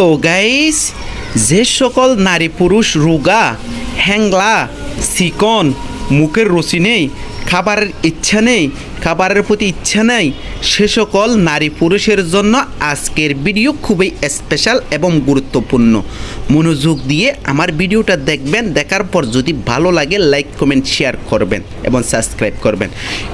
Hello guys যে সকল নারী পুরুষ রোগা, হ্যাংলা চিকন মুখের রসি নেই, খাবারের ইচ্ছা নেই খাবারের প্রতি ইচ্ছা নাই, সে সকল নারী পুরুষের জন্য আজকের ভিডিও খুবই স্পেশাল এবং গুরুত্বপূর্ণ। মনোযোগ দিয়ে আমার ভিডিওটা দেখবেন, দেখার পর যদি ভালো লাগে লাইক কমেন্ট শেয়ার করবেন এবং সাবস্ক্রাইব করবেন।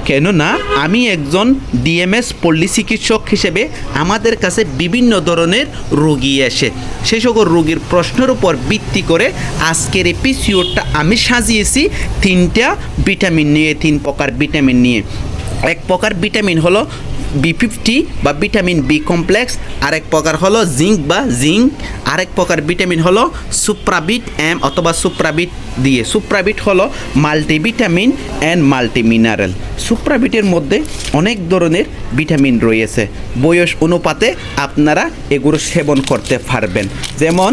কেননা, আমি একজন ডিএমএস পল্লী চিকিৎসক হিসেবে আমাদের কাছে বিভিন্ন ধরনের রোগী আসে। সে সকল রোগীর প্রশ্নের উপর ভিত্তি করে আজকের এপিসিওডটা আমি সাজিয়েছি তিনটা ভিটামিন নিয়ে, তিন প্রকার ভিটামিন নিয়ে। এক প্রকার ভিটামিন হলো বি ফিফটি বা ভিটামিন বি কমপ্লেক্স আরেক প্রকার হলো জিঙ্ক বা জিঙ্ক আরেক প্রকার ভিটামিন হলো সুপ্রাবিট এম অথবা সুপ্রাবিট দিয়ে সুপ্রাবিট হলো মাল্টিভিটামিন অ্যান্ড মাল্টিমিনারেল সুপ্রাবিটের মধ্যে অনেক ধরনের ভিটামিন রয়েছে। বয়স অনুপাতে আপনারা এগুলো সেবন করতে পারবেন। যেমন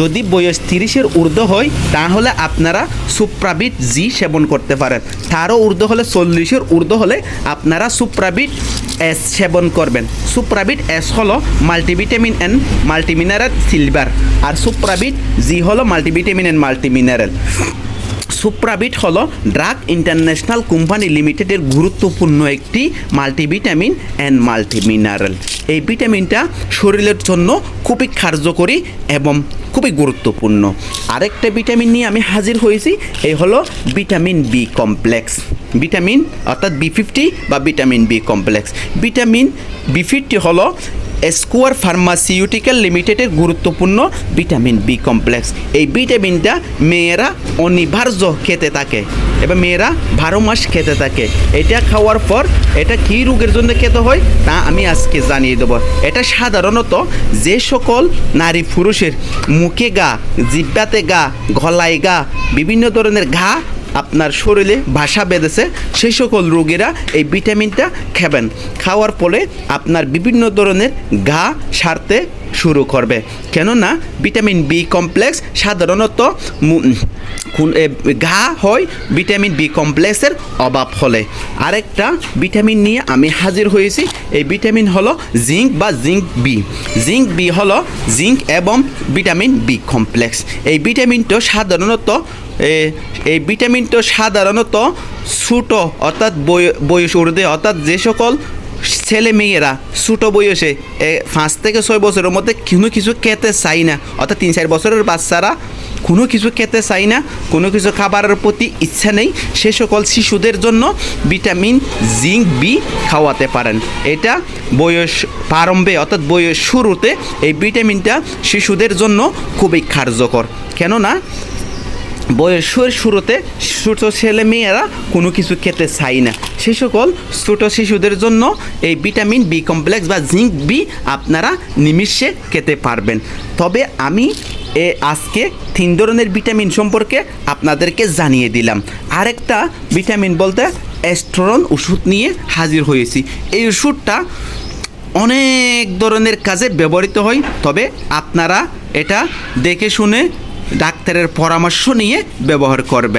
যদি বয়স তিরিশের ঊর্ধ্ব হয়, তাহলে আপনারা সুপ্রাবিট জি সেবন করতে পারেন। তারও ঊর্ধ্ব হলে চল্লিশের ঊর্ধ্ব হলে আপনারা সুপ্রাবিট এস সেবন করবেন। সুপ্রাবিট এস হলো মাল্টিভিটামিন অ্যান্ড মাল্টিমিনারেল সিলভার। আর সুপ্রাবিট জি হলো মাল্টিভিটামিন অ্যান্ড মাল্টিমিনারেল। সুপ্রাবিট হল ড্রাগ ইন্টারন্যাশনাল কোম্পানি লিমিটেডের গুরুত্বপূর্ণ একটি মাল্টিভিটামিন অ্যান্ড মাল্টিমিনারেল। এই ভিটামিনটা শরীরের জন্য খুবই কার্যকরী এবং খুবই গুরুত্বপূর্ণ। আরেকটা ভিটামিন নিয়ে আমি হাজির হয়েছি, এই হলো ভিটামিন বি কমপ্লেক্স। ভিটামিন অর্থাৎ বি ফিফটি বা vitamin B complex. Vitamin B fifty হলো স্কোয়ার ফার্মাসিউটিক্যাল লিমিটেডের গুরুত্বপূর্ণ ভিটামিন বি কমপ্লেক্স এই ভিটামিনটা মেয়েরা অনিবার্য খেতে থাকে। এবার মেয়েরা বারো মাস খেতে থাকে। এটা খাওয়ার পর এটা কী রোগের জন্য খেতে হয় তা আমি আজকে জানিয়ে দেবো। এটা সাধারণত যে সকল নারী পুরুষের মুখে গা, জিব্বাতে গা, গলায় গা, বিভিন্ন ধরনের ঘা আপনার শরীরে ভাষা বেঁধেছে, সেই সকল রোগীরা এই ভিটামিনটা খাবেন। খাওয়ার ফলে আপনার বিভিন্ন ধরনের ঘা সারতে শুরু করবে। কেননা ভিটামিন বি কমপ্লেক্স সাধারণত ঘা হয় ভিটামিন বি কমপ্লেক্সের অভাব হলে। আরেকটা ভিটামিন নিয়ে আমি হাজির হয়েছি, এই ভিটামিন হলো জিঙ্ক বা জিঙ্ক বি। জিঙ্ক বি হলো জিঙ্ক এবং ভিটামিন বি কমপ্লেক্স। এই ভিটামিনটা সাধারণত এই ভিটামিনটা সাধারণত ছোটো অর্থাৎ বয়- বয়স ঊর্ধ্বে অর্থাৎ যে সকল ছেলে মেয়েরা ছোটো বয়সে পাঁচ থেকে ছয় বছরের মধ্যে কোনো কিছু খেতে চাই না, অর্থাৎ তিন চার বছরের বাচ্চারা কোনো কিছু খেতে চাই না, কোনো কিছু খাবারের প্রতি ইচ্ছা নেই, সে সকল শিশুদের জন্য ভিটামিন জিঙ্ক বি খাওয়াতে পারেন। এটা বয়স প্রারম্ভে, অর্থাৎ বয়স শুরুতে এই ভিটামিনটা শিশুদের জন্য খুবই কার্যকর। কেননা বয়সের শুরুতে ছোটো ছেলে মেয়েরা কোনো কিছু খেতে চাই না। সে সকল ছোটো শিশুদের জন্য এই ভিটামিন বি কমপ্লেক্স বা জিঙ্ক বি আপনারা নিমিষে খেতে পারবেন। তবে আমি এ আজকে তিন ধরনের ভিটামিন সম্পর্কে আপনাদেরকে জানিয়ে দিলাম। আরেকটা ভিটামিন বলতে অ্যাস্ট্রন ওষুধ নিয়ে হাজির হয়েছি। এই ওষুধটা অনেক ধরনের কাজে ব্যবহৃত হয়, তবে আপনারা এটা দেখে শুনে ডাক্তারের পরামর্শ নিয়ে ব্যবহার করবেন